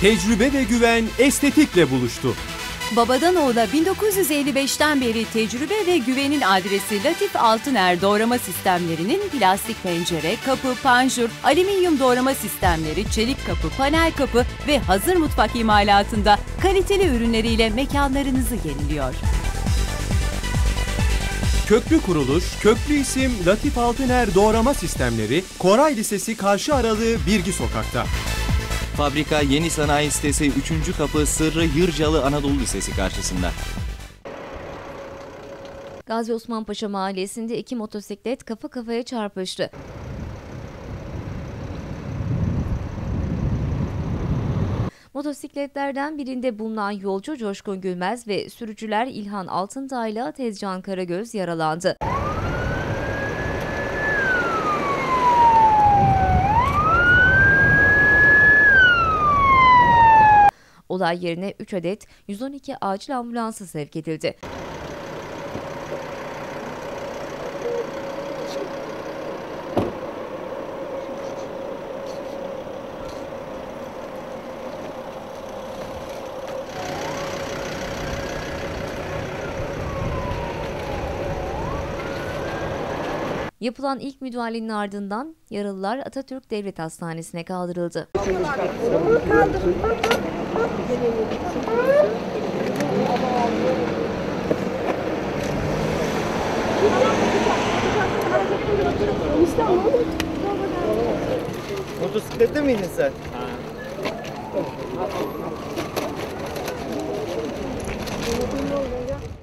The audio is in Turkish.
Tecrübe ve güven estetikle buluştu. Babadan oğula 1955'ten beri tecrübe ve güvenin adresi Latif Altıner doğrama sistemlerinin plastik pencere, kapı, panjur, alüminyum doğrama sistemleri, çelik kapı, panel kapı ve hazır mutfak imalatında kaliteli ürünleriyle mekanlarınızı yeniliyor. Köklü kuruluş, köklü isim Latif Altıner Doğrama Sistemleri, Koray Lisesi karşı aralığı Birgi Sokak'ta. Fabrika Yeni Sanayi Sitesi 3. Kapı Sırrı Yırcalı Anadolu Lisesi karşısında. Gazi Osman Paşa Mahallesi'nde iki motosiklet kafa kafaya çarpıştı. Motosikletlerden birinde bulunan yolcu Coşkun Gülmez ve sürücüler İlhan Altındağ ile Tezcan Karagöz yaralandı. Olay yerine 3 adet 112 acil ambulansı sevk edildi. Yapılan ilk müdahalenin ardından yaralılar Atatürk Devlet Hastanesi'ne kaldırıldı. Motosiklette miydin sen? Ha.